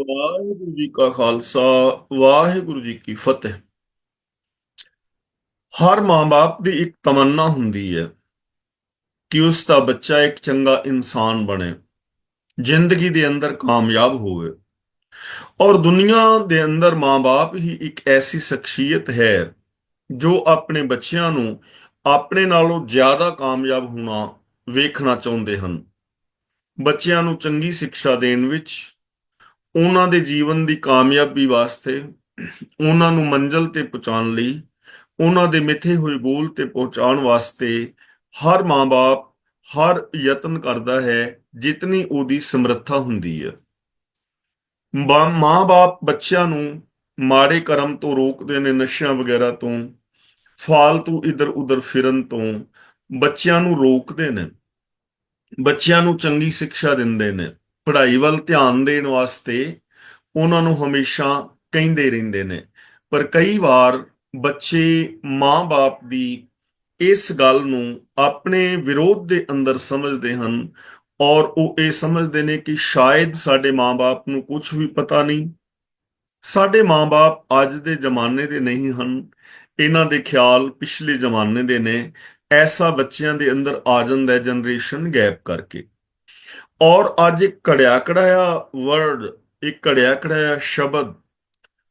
ਵਾਹਿਗੁਰੂ ਜੀ ਕਾ ਖਾਲਸਾ, ਵਾਹਿਗੁਰੂ ਜੀ ਕੀ ਫਤਿਹ। ਹਰ ਮਾਂ-ਬਾਪ ਦੀ ਇੱਕ ਤਮੰਨਾ ਹੁੰਦੀ ਹੈ ਕਿ ਉਸ ਦਾ ਬੱਚਾ ਇੱਕ ਚੰਗਾ ਇਨਸਾਨ ਬਣੇ, ਜ਼ਿੰਦਗੀ ਦੇ ਅੰਦਰ ਕਾਮਯਾਬ ਹੋਵੇ। ਔਰ ਦੁਨੀਆ ਦੇ ਅੰਦਰ ਮਾਂ-ਬਾਪ ਹੀ ਇੱਕ ਐਸੀ ਸ਼ਖਸੀਅਤ ਹੈ ਜੋ ਆਪਣੇ ਬੱਚਿਆਂ ਨੂੰ ਆਪਣੇ ਨਾਲੋਂ ਜ਼ਿਆਦਾ ਕਾਮਯਾਬ ਹੋਣਾ ਵੇਖਣਾ ਚਾਹੁੰਦੇ ਹਨ। ਬੱਚਿਆਂ ਨੂੰ ਚੰਗੀ ਸਿੱਖਿਆ ਦੇਣ ਵਿੱਚ ਉਹਨਾਂ ਦੇ ਜੀਵਨ ਦੀ ਕਾਮਯਾਬੀ ਵਾਸਤੇ, ਉਹਨਾਂ ਨੂੰ ਮੰਜ਼ਲ ਤੇ ਪਹੁੰਚਾਉਣ ਲਈ, ਉਹਨਾਂ ਦੇ ਮਿੱਥੇ ਹੋਏ ਗੋਲ ਤੇ ਪਹੁੰਚਾਉਣ ਵਾਸਤੇ ਹਰ ਮਾਂ-ਬਾਪ, ਹਰ ਯਤਨ ਕਰਦਾ ਹੈ, ਜਿਤਨੀ ਉਹਦੀ ਸਮਰੱਥਾ ਹੁੰਦੀ ਹੈ। ਬਾ- ਮਾਂ-ਬਾਪ ਬੱਚਿਆਂ ਨੂੰ ਮਾੜੇ ਕਰਮ ਤੋਂ ਰੋਕਦੇ ਨੇ, ਨਸ਼ਿਆਂ ਵਗੈਰਾ ਤੋਂ, ਫਾਲਤੂ ਇਧਰ-ਉਧਰ ਫਿਰਨ ਤੋਂ ਬੱਚਿਆਂ ਨੂੰ ਰੋਕਦੇ ਨੇ, ਬੱਚਿਆਂ ਨੂੰ ਚੰਗੀ ਸਿੱਖਿਆ ਦਿੰਦੇ ਨੇ। ਪੜ੍ਹਾਈ ਵੱਲ ਧਿਆਨ ਦੇਣ ਵਾਸਤੇ ਉਹਨਾਂ ਨੂੰ ਹਮੇਸ਼ਾ ਕਹਿੰਦੇ ਰਹਿੰਦੇ ਨੇ। ਪਰ ਕਈ ਵਾਰ ਬੱਚੇ ਮਾਂ-ਬਾਪ ਦੀ ਇਸ ਗੱਲ ਨੂੰ ਆਪਣੇ ਵਿਰੋਧ ਦੇ ਅੰਦਰ ਸਮਝਦੇ ਹਨ ਔਰ ਉਹ ਇਹ ਸਮਝਦੇ ਨੇ ਕਿ ਸ਼ਾਇਦ ਸਾਡੇ ਮਾਂ-ਬਾਪ ਨੂੰ ਕੁਝ ਵੀ ਪਤਾ ਨਹੀਂ। ਸਾਡੇ ਮਾਂ-ਬਾਪ ਅੱਜ ਦੇ ਜ਼ਮਾਨੇ ਦੇ ਨਹੀਂ ਹਨ। ਇਹਨਾਂ ਦੇ ਖਿਆਲ ਪਿਛਲੇ ਜ਼ਮਾਨੇ ਦੇ ਨੇ। ਐਸਾ ਬੱਚਿਆਂ ਦੇ ਅੰਦਰ ਆ ਜਾਂਦਾ ਜਨਰੇਸ਼ਨ ਗੈਪ ਕਰਕੇ। ਔਰ ਅੱਜ ਇੱਕ ਘੜਿਆ ਘੜਾਇਆ ਵਰਡ ਇੱਕ ਘੜਿਆ ਘੜਾਇਆ ਸ਼ਬਦ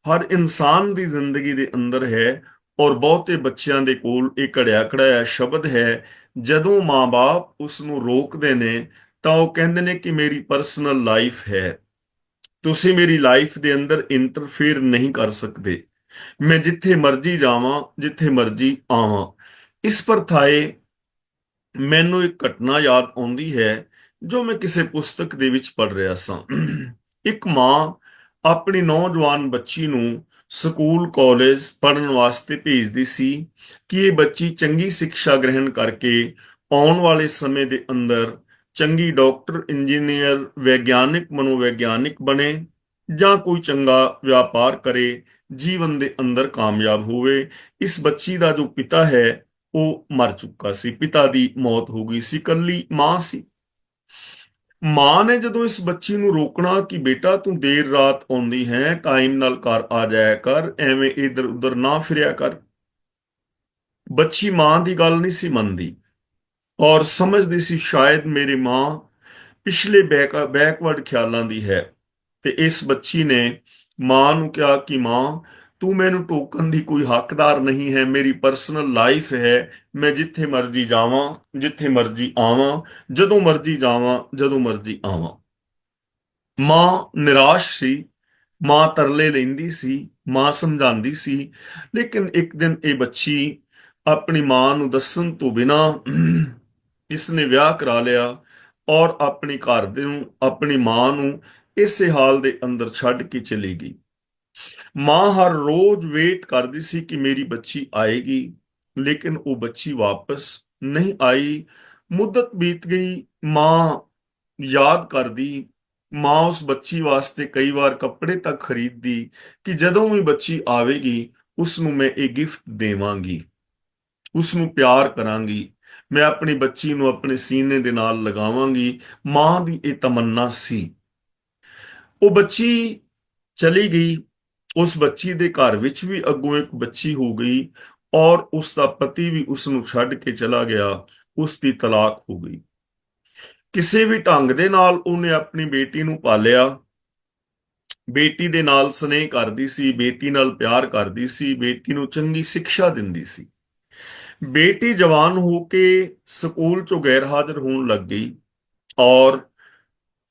ਹਰ ਇਨਸਾਨ ਦੀ ਜ਼ਿੰਦਗੀ ਦੇ ਅੰਦਰ ਹੈ ਔਰ ਬਹੁਤੇ ਬੱਚਿਆਂ ਦੇ ਕੋਲ ਇਹ ਘੜਿਆ ਘੜਾਇਆ ਸ਼ਬਦ ਹੈ। ਜਦੋਂ ਮਾਂ-ਬਾਪ ਉਸ ਨੂੰ ਰੋਕਦੇ ਨੇ ਤਾਂ ਉਹ ਕਹਿੰਦੇ ਨੇ ਕਿ ਮੇਰੀ ਪਰਸਨਲ ਲਾਈਫ ਹੈ। ਤੁਸੀਂ ਮੇਰੀ ਲਾਈਫ ਦੇ ਅੰਦਰ ਇੰਟਰਫੇਅਰ ਨਹੀਂ ਕਰ ਸਕਦੇ। ਮੈਂ ਜਿੱਥੇ ਮਰਜ਼ੀ ਜਾਵਾਂ, ਜਿੱਥੇ ਮਰਜ਼ੀ ਆਵਾਂ। ਇਸ ਪਰਥਾਏ ਮੈਨੂੰ ਇੱਕ ਘਟਨਾ ਯਾਦ ਆਉਂਦੀ ਹੈ ਜੋ ਮੈਂ ਕਿਸੇ ਪੁਸਤਕ ਦੇ ਵਿੱਚ ਪੜ੍ਹ ਰਿਹਾ ਸਾਂ। ਇੱਕ ਮਾਂ ਆਪਣੀ ਨੌਜਵਾਨ ਬੱਚੀ ਨੂੰ ਸਕੂਲ, ਕਾਲਜ ਪੜ੍ਹਨ ਵਾਸਤੇ ਭੇਜਦੀ ਸੀ ਕਿ ਇਹ ਬੱਚੀ ਚੰਗੀ ਸਿੱਖਿਆ ਗ੍ਰਹਿਣ ਕਰਕੇ ਆਉਣ ਵਾਲੇ ਸਮੇਂ ਦੇ ਅੰਦਰ ਚੰਗੀ ਡਾਕਟਰ, ਇੰਜੀਨੀਅਰ, ਵਿਗਿਆਨਿਕ, ਮਨੋਵਿਗਿਆਨਿਕ ਬਣੇ ਜਾਂ ਕੋਈ ਚੰਗਾ ਵਪਾਰ ਕਰੇ, ਜੀਵਨ ਦੇ ਅੰਦਰ ਕਾਮਯਾਬ ਹੋਵੇ, ਇਸ ਬੱਚੀ ਦਾ ਜੋ ਪਿਤਾ ਹੈ, ਉਹ ਮਰ ਚੁੱਕਾ ਸੀ। ਪਿਤਾ ਦੀ ਮੌਤ ਹੋ ਗਈ ਸੀ ਕੱਲੀ ਮਾਂ ਸੀ। ਮਾਂ ਨੇ ਜਦੋਂ ਇਸ ਬੱਚੀ ਨੂੰ ਰੋਕਣਾ ਕਿ ਬੇਟਾ ਤੂੰ ਦੇਰ ਰਾਤ ਆਉਂਦੀ ਹੈ ਟਾਈਮ ਨਾਲ ਘਰ ਆ ਜਾਇਆ ਕਰ, ਐਵੇਂ ਇਧਰ ਉਧਰ ਨਾ ਫਿਰਿਆ ਕਰ। ਬੱਚੀ ਮਾਂ ਦੀ ਗੱਲ ਨਹੀਂ ਸੀ ਮੰਨਦੀ ਔਰ ਸਮਝਦੀ ਸੀ ਸ਼ਾਇਦ ਮੇਰੀ ਮਾਂ ਪਿਛਲੇ ਬੈਕ ਬੈਕਵਰਡ ਖਿਆਲਾਂ ਦੀ ਹੈ। ਤੇ ਇਸ ਬੱਚੀ ਨੇ ਮਾਂ ਨੂੰ ਕਿਹਾ ਕਿ ਮਾਂ ਤੂੰ ਮੈਨੂੰ ਟੋਕਣ ਦੀ ਕੋਈ ਹੱਕਦਾਰ ਨਹੀਂ ਹੈ, ਮੇਰੀ ਪਰਸਨਲ ਲਾਈਫ ਹੈ, ਮੈਂ ਜਿੱਥੇ ਮਰਜ਼ੀ ਜਾਵਾਂ, ਜਿੱਥੇ ਮਰਜ਼ੀ ਆਵਾਂ, ਜਦੋਂ ਮਰਜ਼ੀ ਜਾਵਾਂ, ਜਦੋਂ ਮਰਜ਼ੀ ਆਵਾਂ। ਮਾਂ ਨਿਰਾਸ਼ ਸੀ, ਮਾਂ ਤਰਲੇ ਲੈਂਦੀ ਸੀ, ਮਾਂ ਸਮਝਾਉਂਦੀ ਸੀ, ਲੇਕਿਨ ਇੱਕ ਦਿਨ ਇਹ ਬੱਚੀ ਆਪਣੀ ਮਾਂ ਨੂੰ ਦੱਸਣ ਤੋਂ ਬਿਨਾ ਇਸਨੇ ਵਿਆਹ ਕਰਾ ਲਿਆ ਔਰ ਆਪਣੀ ਘਰ ਦੇ ਨੂੰ, ਆਪਣੀ ਮਾਂ ਨੂੰ ਇਸੇ ਹਾਲ ਦੇ ਅੰਦਰ ਛੱਡ ਕੇ ਚਲੀ ਗਈ। ਮਾਂ ਹਰ ਰੋਜ਼ ਵੇਟ ਕਰਦੀ ਸੀ ਕਿ ਮੇਰੀ ਬੱਚੀ ਆਏਗੀ, ਲੇਕਿਨ ਉਹ ਬੱਚੀ ਵਾਪਸ ਨਹੀਂ ਆਈ। ਮੁੱਦਤ ਬੀਤ ਗਈ, ਮਾਂ ਯਾਦ ਕਰਦੀ, ਮਾਂ ਉਸ ਬੱਚੀ ਵਾਸਤੇ ਕਈ ਵਾਰ ਕੱਪੜੇ ਤੱਕ ਖਰੀਦਦੀ ਕਿ ਜਦੋਂ ਵੀ ਬੱਚੀ ਆਵੇਗੀ ਉਸ ਨੂੰ ਮੈਂ ਇਹ ਗਿਫਟ ਦੇਵਾਂਗੀ ਉਸ ਨੂੰ ਪਿਆਰ ਕਰਾਂਗੀ, ਮੈਂ ਆਪਣੀ ਬੱਚੀ ਨੂੰ ਆਪਣੇ ਸੀਨੇ ਦੇ ਨਾਲ ਲਗਾਵਾਂਗੀ। ਮਾਂ ਦੀ ਇਹ ਤਮੰਨਾ ਸੀ। ਉਹ ਬੱਚੀ ਚਲੀ ਗਈ ਉਸ ਬੱਚੀ ਦੇ ਘਰ ਵਿੱਚ ਵੀ ਅੱਗੋਂ ਇੱਕ ਬੱਚੀ ਹੋ ਗਈ ਔਰ ਉਸ ਦਾ ਪਤੀ ਵੀ ਉਸ ਨੂੰ ਛੱਡ ਕੇ ਚਲਾ ਗਿਆ, ਉਸ ਦੀ ਤਲਾਕ ਹੋ ਗਈ। ਕਿਸੇ ਵੀ ਢੰਗ ਦੇ ਨਾਲ ਉਹਨੇ ਆਪਣੀ ਬੇਟੀ ਨੂੰ ਪਾਲਿਆ। ਬੇਟੀ ਦੇ ਨਾਲ ਸਨੇਹ ਕਰਦੀ ਸੀ, ਬੇਟੀ ਨਾਲ ਪਿਆਰ ਕਰਦੀ ਸੀ, ਬੇਟੀ ਨੂੰ ਚੰਗੀ ਸਿੱਖਿਆ ਦਿੰਦੀ ਸੀ। ਬੇਟੀ ਜਵਾਨ ਹੋ ਕੇ ਸਕੂਲ ਚੋਂ ਗੈਰ ਹਾਜ਼ਰ ਹੋਣ ਲੱਗ ਗਈ ਔਰ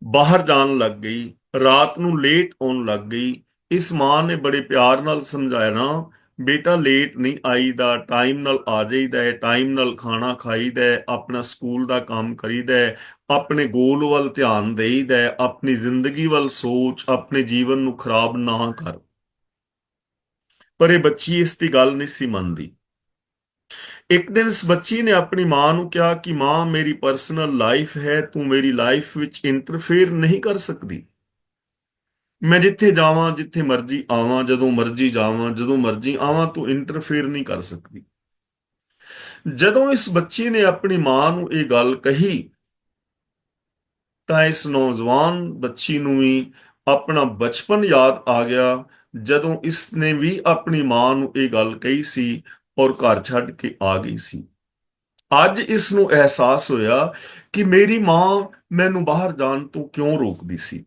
ਬਾਹਰ ਜਾਣ ਲੱਗ ਗਈ, ਰਾਤ ਨੂੰ ਲੇਟ ਆਉਣ ਲੱਗ ਗਈ ਇਸ ਮਾਂ ਨੇ ਬੜੇ ਪਿਆਰ ਨਾਲ ਸਮਝਾਇਆ ਨਾ, ਬੇਟਾ ਲੇਟ ਨਹੀਂ ਆਈਦਾ ਟਾਈਮ ਨਾਲ ਆ ਜਾਈਦਾ ਹੈ ਟਾਈਮ ਨਾਲ ਖਾਣਾ ਖਾਈਦਾ ਹੈ, ਆਪਣਾ ਸਕੂਲ ਦਾ ਕੰਮ ਕਰੀਦਾ ਹੈ, ਆਪਣੇ ਗੋਲ ਵੱਲ ਧਿਆਨ ਦੇਈਦਾ ਹੈ, ਆਪਣੀ ਜ਼ਿੰਦਗੀ ਵੱਲ ਸੋਚ, ਆਪਣੇ ਜੀਵਨ ਨੂੰ ਖਰਾਬ ਨਾ ਕਰ। ਪਰ ਇਹ ਬੱਚੀ ਇਸ ਦੀ ਗੱਲ ਨਹੀਂ ਸੀ ਮੰਨਦੀ। ਇੱਕ ਦਿਨ ਇਸ ਬੱਚੀ ਨੇ ਆਪਣੀ ਮਾਂ ਨੂੰ ਕਿਹਾ ਕਿ ਮਾਂ, ਮੇਰੀ ਪਰਸਨਲ ਲਾਈਫ ਹੈ, ਤੂੰ ਮੇਰੀ ਲਾਈਫ ਵਿੱਚ ਇੰਟਰਫੇਅਰ ਨਹੀਂ ਕਰ ਸਕਦੀ। ਮੈਂ ਜਿੱਥੇ ਜਾਵਾਂ, ਜਿੱਥੇ ਮਰਜ਼ੀ ਆਵਾਂ, ਜਦੋਂ ਮਰਜ਼ੀ ਜਾਵਾਂ, ਜਦੋਂ ਮਰਜ਼ੀ ਆਵਾਂ, ਤੂੰ ਇੰਟਰਫੇਅਰ ਨਹੀਂ ਕਰ ਸਕਦੀ। ਜਦੋਂ ਇਸ ਬੱਚੀ ਨੇ ਆਪਣੀ ਮਾਂ ਨੂੰ ਇਹ ਗੱਲ ਕਹੀ, ਤਾਂ ਇਸ ਨੌਜਵਾਨ ਬੱਚੀ ਨੂੰ ਵੀ ਆਪਣਾ ਬਚਪਨ ਯਾਦ ਆ ਗਿਆ, ਜਦੋਂ ਇਸ ਨੇ ਵੀ ਆਪਣੀ ਮਾਂ ਨੂੰ ਇਹ ਗੱਲ ਕਹੀ ਸੀ ਔਰ ਘਰ ਛੱਡ ਕੇ ਆ ਗਈ ਸੀ। ਅੱਜ ਇਸ ਨੂੰ ਅਹਿਸਾਸ ਹੋਇਆ ਕਿ ਮੇਰੀ ਮਾਂ ਮੈਨੂੰ ਬਾਹਰ ਜਾਣ ਤੋਂ ਕਿਉਂ ਰੋਕਦੀ ਸੀ?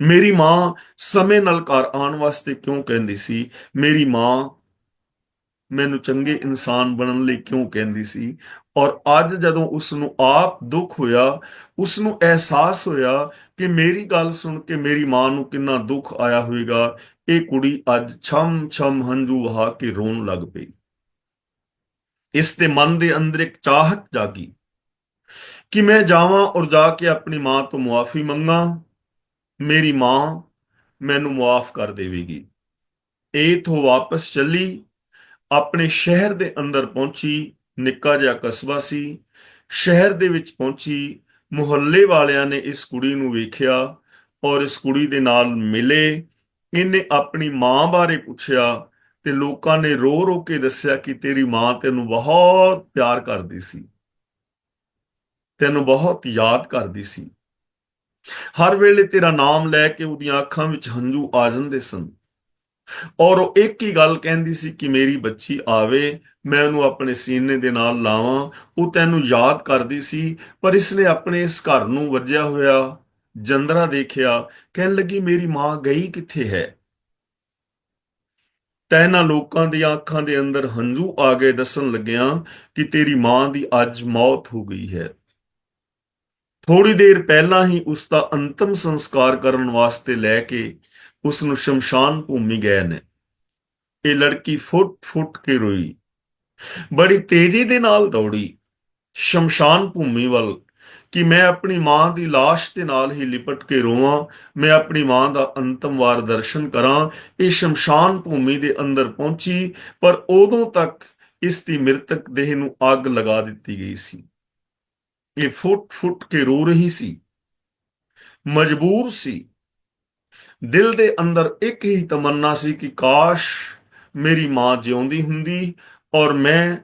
ਮੇਰੀ ਮਾਂ ਸਮੇਂ ਨਾਲ ਘਰ ਆਉਣ ਵਾਸਤੇ ਕਿਉਂ ਕਹਿੰਦੀ ਸੀ? ਮੇਰੀ ਮਾਂ ਮੈਨੂੰ ਚੰਗੇ ਇਨਸਾਨ ਬਣਨ ਲਈ ਕਿਉਂ ਕਹਿੰਦੀ ਸੀ? ਔਰ ਅੱਜ ਜਦੋਂ ਉਸ ਨੂੰ ਆਪ ਦੁੱਖ ਹੋਇਆ ਉਸ ਨੂੰ ਅਹਿਸਾਸ ਹੋਇਆ ਕਿ ਮੇਰੀ ਗੱਲ ਸੁਣ ਕੇ ਮੇਰੀ ਮਾਂ ਨੂੰ ਕਿੰਨਾ ਦੁੱਖ ਆਇਆ ਹੋਵੇਗਾ, ਇਹ ਕੁੜੀ ਅੱਜ ਛਮ ਛਮ ਹੰਝੂ ਵਹਾ ਕੇ ਰੋਣ ਲੱਗ ਪਈ। ਇਸ ਦੇ ਮਨ ਦੇ ਅੰਦਰ ਇੱਕ ਚਾਹਤ ਜਾਗੀ ਕਿ ਮੈਂ ਜਾਵਾਂ ਔਰ ਜਾ ਕੇ ਆਪਣੀ ਮਾਂ ਤੋਂ ਮੁਆਫੀ ਮੰਗਾਂ। ਮੇਰੀ ਮਾਂ ਮੈਨੂੰ ਮੁਆਫ ਕਰ ਦੇਵੇਗੀ। ਇਹ ਤੋਂ ਵਾਪਸ ਚੱਲੀ, ਆਪਣੇ ਸ਼ਹਿਰ ਦੇ ਅੰਦਰ ਪਹੁੰਚੀ, ਨਿੱਕਾ ਜਿਹਾ ਕਸਬਾ ਸੀ। ਸ਼ਹਿਰ ਦੇ ਵਿੱਚ ਪਹੁੰਚੀ, ਮੁਹੱਲੇ ਵਾਲਿਆਂ ਨੇ ਇਸ ਕੁੜੀ ਨੂੰ ਵੇਖਿਆ ਔਰ ਇਸ ਕੁੜੀ ਦੇ ਨਾਲ ਮਿਲੇ। ਇਹਨੇ ਆਪਣੀ ਮਾਂ ਬਾਰੇ ਪੁੱਛਿਆ ਤੇ ਲੋਕਾਂ ਨੇ ਰੋ ਰੋ ਕੇ ਦੱਸਿਆ ਕਿ ਤੇਰੀ ਮਾਂ ਤੈਨੂੰ ਬਹੁਤ ਪਿਆਰ ਕਰਦੀ ਸੀ। ਤੈਨੂੰ ਬਹੁਤ ਯਾਦ ਕਰਦੀ ਸੀ। ਹਰ ਵੇਲੇ ਤੇਰਾ ਨਾਮ ਲੈ ਕੇ ਉਹਦੀਆਂ ਅੱਖਾਂ ਵਿੱਚ ਹੰਝੂ ਆ ਜਾਂਦੇ ਸਨ। ਔਰ ਉਹ ਇੱਕ ਹੀ ਗੱਲ ਕਹਿੰਦੀ ਸੀ ਕਿ ਮੇਰੀ ਬੱਚੀ ਆਵੇ, ਮੈਂ ਉਹਨੂੰ ਆਪਣੇ ਸੀਨੇ ਦੇ ਨਾਲ ਲਾਵਾਂ। ਉਹ ਤੈਨੂੰ ਯਾਦ ਕਰਦੀ ਸੀ, ਪਰ ਇਸਨੇ ਆਪਣੇ ਇਸ ਘਰ ਨੂੰ ਵੱਜਿਆ ਹੋਇਆ ਜੰਦਰਾ ਦੇਖਿਆ, ਕਹਿਣ ਲੱਗੀ, ਮੇਰੀ ਮਾਂ ਗਈ ਕਿੱਥੇ ਹੈ? ਤਾਂ ਇਹਨਾਂ ਲੋਕਾਂ ਦੀਆਂ ਅੱਖਾਂ ਦੇ ਅੰਦਰ ਹੰਝੂ ਆ ਗਏ ਦੱਸਣ ਲੱਗਿਆ ਕਿ ਤੇਰੀ ਮਾਂ ਦੀ ਅੱਜ ਮੌਤ ਹੋ ਗਈ ਹੈ। ਥੋੜੀ ਦੇਰ ਪਹਿਲਾਂ ਹੀ ਉਸ ਦਾ ਅੰਤਮ ਸੰਸਕਾਰ ਕਰਨ ਵਾਸਤੇ ਲੈ ਕੇ ਉਸ ਨੂੰ ਸ਼ਮਸ਼ਾਨ ਭੂਮੀ ਗਏ ਨੇ। ਇਹ ਲੜਕੀ ਫੁੱਟ ਫੁੱਟ ਕੇ ਰੋਈ। ਬੜੀ ਤੇਜ਼ੀ ਦੇ ਨਾਲ ਦੌੜੀ। ਸ਼ਮਸ਼ਾਨ ਭੂਮੀ ਵੱਲ ਕਿ ਮੈਂ ਆਪਣੀ ਮਾਂ ਦੀ লাশ ਦੇ ਨਾਲ ਹੀ ਲਿਪਟ ਕੇ ਰੋਵਾਂ, ਮੈਂ ਆਪਣੀ ਮਾਂ ਦਾ ਅੰਤਮ ਵਾਰ ਦਰਸ਼ਨ ਕਰਾਂ, ਇਹ ਸ਼ਮਸ਼ਾਨ ਭੂਮੀ ਦੇ ਅੰਦਰ ਪਹੁੰਚੀ, ਪਰ ਉਦੋਂ ਤੱਕ ਇਸ ਦੀ ਮ੍ਰਿਤਕ ਦੇਹ ਨੂੰ ਅੱਗ ਲਗਾ ਦਿੱਤੀ ਗਈ ਸੀ। ਇਹ ਫੁੱਟ ਫੁੱਟ ਕੇ ਰੋ ਰਹੀ ਸੀ। ਮਜਬੂਰ ਸੀ। ਦਿਲ ਦੇ ਅੰਦਰ ਇੱਕ ਹੀ ਤਮੰਨਾ ਸੀ ਕਿ ਕਾਸ਼ ਮੇਰੀ ਮਾਂ ਜਿਉਂਦੀ ਹੁੰਦੀ ਔਰ ਮੈਂ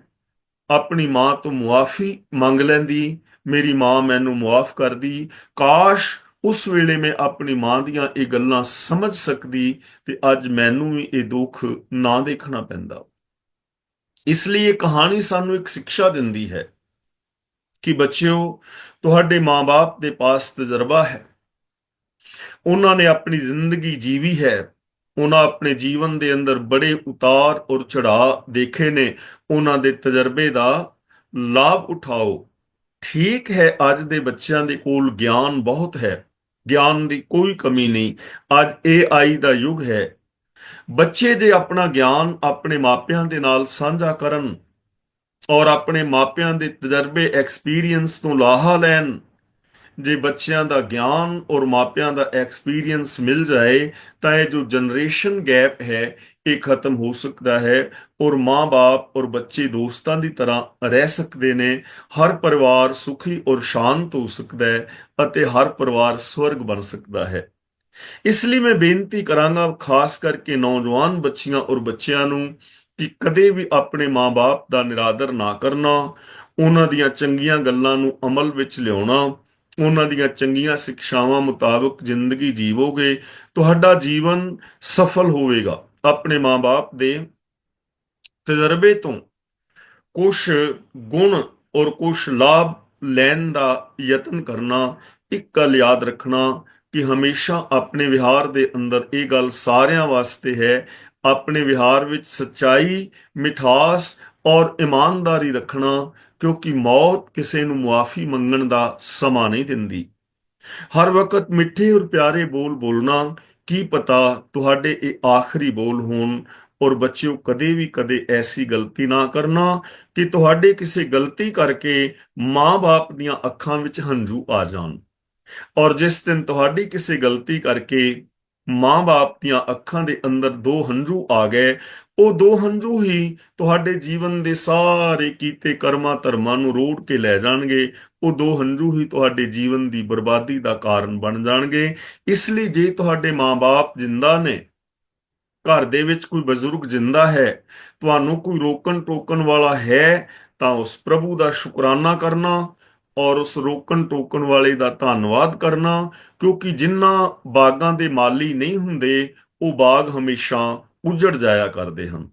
ਆਪਣੀ ਮਾਂ ਤੋਂ ਮੁਆਫੀ ਮੰਗ ਲੈਂਦੀ, ਮੇਰੀ ਮਾਂ ਮੈਨੂੰ ਮੁਆਫ ਕਰਦੀ। ਕਾਸ਼ ਉਸ ਵੇਲੇ ਮੈਂ ਆਪਣੀ ਮਾਂ ਦੀਆਂ ਇਹ ਗੱਲਾਂ ਸਮਝ ਸਕਦੀ ਤੇ ਅੱਜ ਮੈਨੂੰ ਵੀ ਇਹ ਦੁੱਖ ਨਾ ਦੇਖਣਾ ਪੈਂਦਾ। ਇਸ ਲਈ ਇਹ ਕਹਾਣੀ ਸਾਨੂੰ ਇੱਕ ਸਿੱਖਿਆ ਦਿੰਦੀ ਹੈ। ਕਿ ਬੱਚਿਓ, ਤੁਹਾਡੇ ਮਾਂ-ਬਾਪ ਦੇ ਪਾਸ ਤਜਰਬਾ ਹੈ। ਉਹਨਾਂ ਨੇ ਆਪਣੀ ਜ਼ਿੰਦਗੀ ਜੀਵੀ ਹੈ। ਉਹਨਾਂ ਆਪਣੇ ਜੀਵਨ ਦੇ ਅੰਦਰ ਬੜੇ ਉਤਾਰ ਔਰ ਚੜਾਅ ਦੇਖੇ ਨੇ। ਉਹਨਾਂ ਦੇ ਤਜਰਬੇ ਦਾ ਲਾਭ ਉਠਾਓ। ਠੀਕ ਹੈ, ਅੱਜ ਦੇ ਬੱਚਿਆਂ ਦੇ ਕੋਲ ਗਿਆਨ ਬਹੁਤ ਹੈ। ਗਿਆਨ ਦੀ ਕੋਈ ਕਮੀ ਨਹੀਂ। ਅੱਜ AI ਦਾ ਯੁੱਗ ਹੈ। ਬੱਚੇ ਜੇ ਆਪਣਾ ਗਿਆਨ ਆਪਣੇ ਮਾਪਿਆਂ ਦੇ ਨਾਲ ਸਾਂਝਾ ਕਰਨ ਔਰ ਆਪਣੇ ਮਾਪਿਆਂ ਦੇ ਤਜਰਬੇ ਐਕਸਪੀਰੀਅੰਸ ਤੋਂ ਲਾਹਾ ਲੈਣ ਜੇ ਬੱਚਿਆਂ ਦਾ ਗਿਆਨ ਔਰ ਮਾਪਿਆਂ ਦਾ ਐਕਸਪੀਰੀਅੰਸ ਮਿਲ ਜਾਏ, ਤਾਂ ਇਹ ਜੋ ਜਨਰੇਸ਼ਨ ਗੈਪ ਹੈ, ਇਹ ਖਤਮ ਹੋ ਸਕਦਾ ਹੈ ਔਰ ਮਾਂ-ਬਾਪ ਔਰ ਬੱਚੇ ਦੋਸਤਾਂ ਦੀ ਤਰ੍ਹਾਂ ਰਹਿ ਸਕਦੇ ਨੇ। ਹਰ ਪਰਿਵਾਰ ਸੁਖੀ ਔਰ ਸ਼ਾਂਤ ਹੋ ਸਕਦਾ ਹੈ ਅਤੇ ਹਰ ਪਰਿਵਾਰ ਸਵਰਗ ਬਣ ਸਕਦਾ ਹੈ। ਇਸ ਲਈ ਮੈਂ ਬੇਨਤੀ ਕਰਾਂਗਾ, ਖਾਸ ਕਰਕੇ ਨੌਜਵਾਨ ਬੱਚੀਆਂ ਔਰ ਬੱਚਿਆਂ ਨੂੰ ਕਿ ਕਦੇ ਵੀ ਆਪਣੇ ਮਾਂ-ਬਾਪ ਦਾ ਨਿਰਾਦਰ ਨਾ ਕਰਨਾ, ਉਹਨਾਂ ਦੀਆਂ ਚੰਗੀਆਂ ਗੱਲਾਂ ਨੂੰ ਅਮਲ ਵਿੱਚ ਲਿਆਉਣਾ, ਉਹਨਾਂ ਦੀਆਂ ਚੰਗੀਆਂ ਸਿੱਖਿਆਵਾਂ ਮੁਤਾਬਕ ਜ਼ਿੰਦਗੀ ਜੀਵੋਗੇ, ਤੁਹਾਡਾ ਜੀਵਨ ਸਫਲ ਹੋਵੇਗਾ। ਆਪਣੇ ਮਾਂ-ਬਾਪ ਦੇ ਤਜਰਬੇ ਤੋਂ ਕੁਝ ਗੁਣ ਔਰ ਕੁਝ ਲਾਭ ਲੈਣ ਦਾ ਯਤਨ ਕਰਨਾ, ਇੱਕ ਗੱਲ ਯਾਦ ਰੱਖਣਾ ਕਿ ਹਮੇਸ਼ਾ ਆਪਣੇ ਵਿਹਾਰ ਦੇ ਅੰਦਰ ਇਹ ਗੱਲ ਸਾਰਿਆਂ ਵਾਸਤੇ ਹੈ ਆਪਣੇ ਵਿਹਾਰ ਵਿੱਚ ਸੱਚਾਈ, ਮਿਠਾਸ ਔਰ ਇਮਾਨਦਾਰੀ ਰੱਖਣਾ, ਕਿਉਂਕਿ ਮੌਤ ਕਿਸੇ ਨੂੰ ਮੁਆਫੀ ਮੰਗਣ ਦਾ ਸਮਾਂ ਨਹੀਂ ਦਿੰਦੀ। ਹਰ ਵਕਤ ਮਿੱਠੇ ਔਰ ਪਿਆਰੇ ਬੋਲ ਬੋਲਣਾ, ਕੀ ਪਤਾ ਤੁਹਾਡੇ ਇਹ ਆਖਰੀ ਬੋਲ ਹੋਣ, ਔਰ ਬੱਚਿਓ ਕਦੇ ਵੀ ਕਦੇ ਐਸੀ ਗਲਤੀ ਨਾ ਕਰਨਾ ਕਿ ਤੁਹਾਡੇ ਕਿਸੇ ਗਲਤੀ ਕਰਕੇ ਮਾਂ-ਬਾਪ ਦੀਆਂ ਅੱਖਾਂ ਵਿੱਚ ਹੰਝੂ ਆ ਜਾਣ। ਔਰ ਜਿਸ ਦਿਨ ਤੁਹਾਡੀ ਕਿਸੇ ਗਲਤੀ ਕਰਕੇ ਮਾਂ-ਬਾਪ ਦੀਆਂ ਅੱਖਾਂ ਦੇ ਅੰਦਰ ਦੋ ਹੰਝੂ ਆ ਗਏ। ਉਹ ਦੋ ਹੰਝੂ ਹੀ ਤੁਹਾਡੇ ਜੀਵਨ ਦੇ ਸਾਰੇ ਕੀਤੇ ਕਰਮਾਂ ਧਰਮਾਂ ਨੂੰ ਰੋੜ ਕੇ ਲੈ ਜਾਣਗੇ। ਉਹ ਦੋ ਹੰਝੂ ਹੀ ਤੁਹਾਡੇ ਜੀਵਨ ਦੀ ਬਰਬਾਦੀ ਦਾ ਕਾਰਨ ਬਣ ਜਾਣਗੇ। ਇਸ ਲਈ ਜੇ ਤੁਹਾਡੇ ਮਾਂ-ਬਾਪ ਜਿੰਦਾ ਨੇ, ਘਰ ਦੇ ਵਿੱਚ ਕੋਈ ਬਜ਼ੁਰਗ ਜਿੰਦਾ ਹੈ, ਤੁਹਾਨੂੰ ਕੋਈ ਰੋਕਣ ਟੋਕਣ ਵਾਲਾ ਹੈ, ਤਾਂ ਉਸ ਪ੍ਰਭੂ ਦਾ ਸ਼ੁਕਰਾਨਾ ਕਰਨਾ ਔਰ ਉਸ ਰੋਕਣ ਟੋਕਣ ਵਾਲੇ ਦਾ ਧੰਨਵਾਦ ਕਰਨਾ, ਕਿਉਂਕਿ ਜਿਨ੍ਹਾਂ ਬਾਗਾਂ ਦੇ ਮਾਲੀ ਨਹੀਂ ਹੁੰਦੇ, ਉਹ ਬਾਗ ਹਮੇਸ਼ਾ ਉਜੜ ਜਾਇਆ ਕਰਦੇ ਹਨ।